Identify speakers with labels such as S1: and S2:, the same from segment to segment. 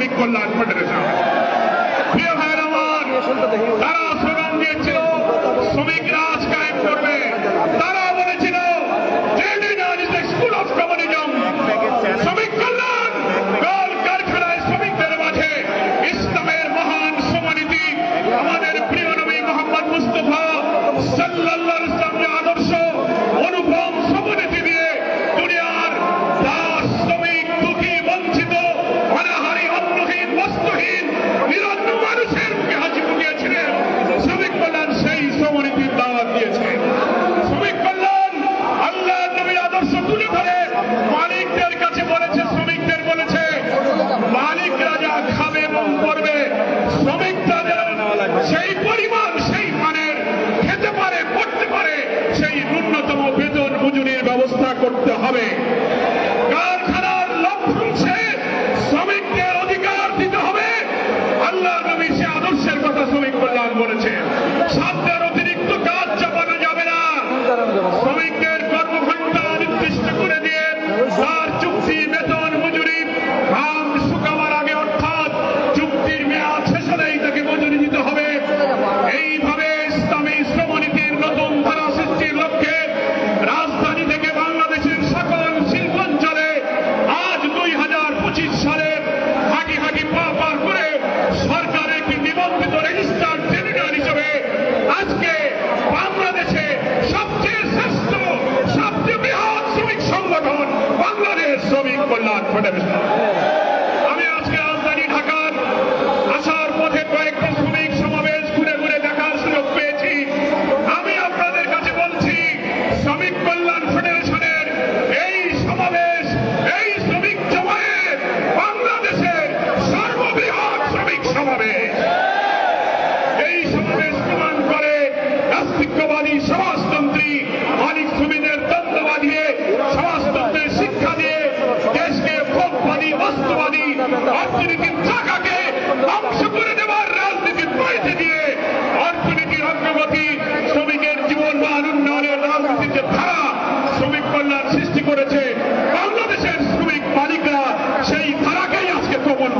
S1: শফিক কল্যাণ federation প্রিয় ভাইয়ের আমার তারা স্লোগান দিয়েছিল শ্রমিকরা আজ কায়েম করবে। 9.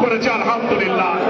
S1: করেছে আলহামদুলিল্লাহ।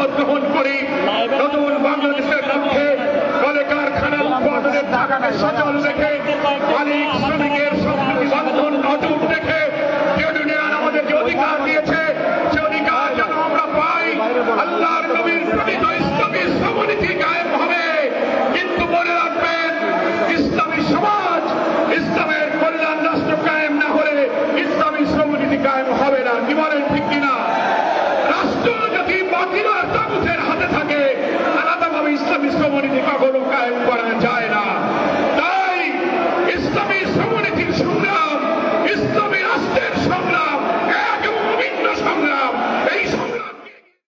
S1: শপথ গ্রহণ